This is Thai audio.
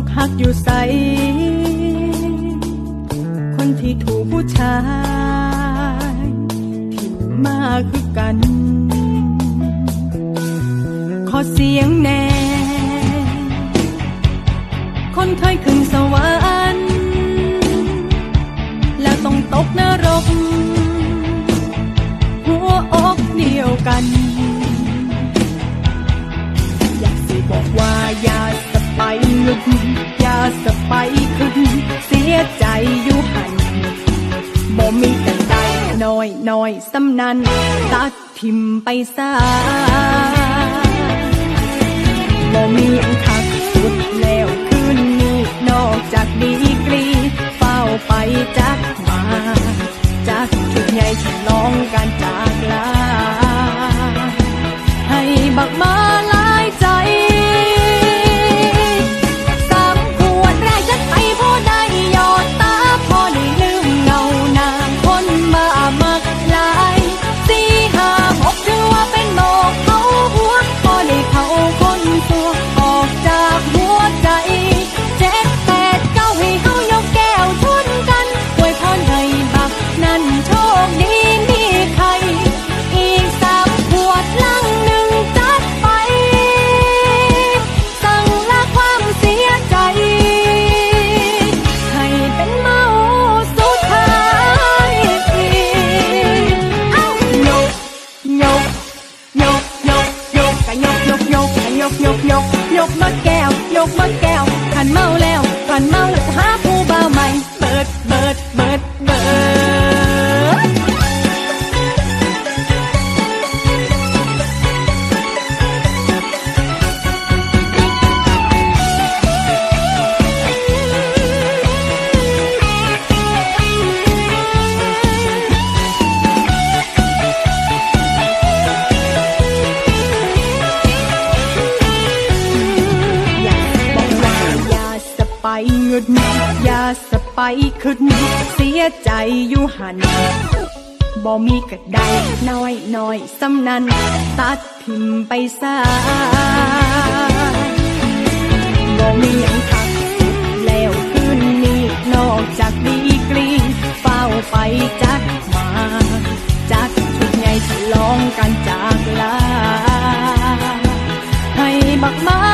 อกหักอยู่ใส คนที่ถูกผู้ชายผิดมาคือกัน ขอเสียงแน่ คนเคยขึ้นสวรรค์แล้วต้องตกนรก หัวอกเดียวกัน อยากสิบอกว่าอย่าสไปลึก อยสำนันตัดทิมไปซาบ่มีอันคักสุดแล้วคืนนี้นอกจากดีกรี เฝ้าไปจาจัก ขันเมาแล้วขันเมาแล้วหาผู้บ่าวใหม่ เบิดเบิดเบิด ยดนิดยาสไปขึ้นเสียใจอยู่หันบ่มีกระไดน้อยน้อยสำนันตัดพิมพ์ไปซาบ่มีอย่างทักแล้วคืนนี้นอกจากดีกรีเฝ้าไปจักมาจักชุดใหญ่ฉลองกันจากลาให้มากมา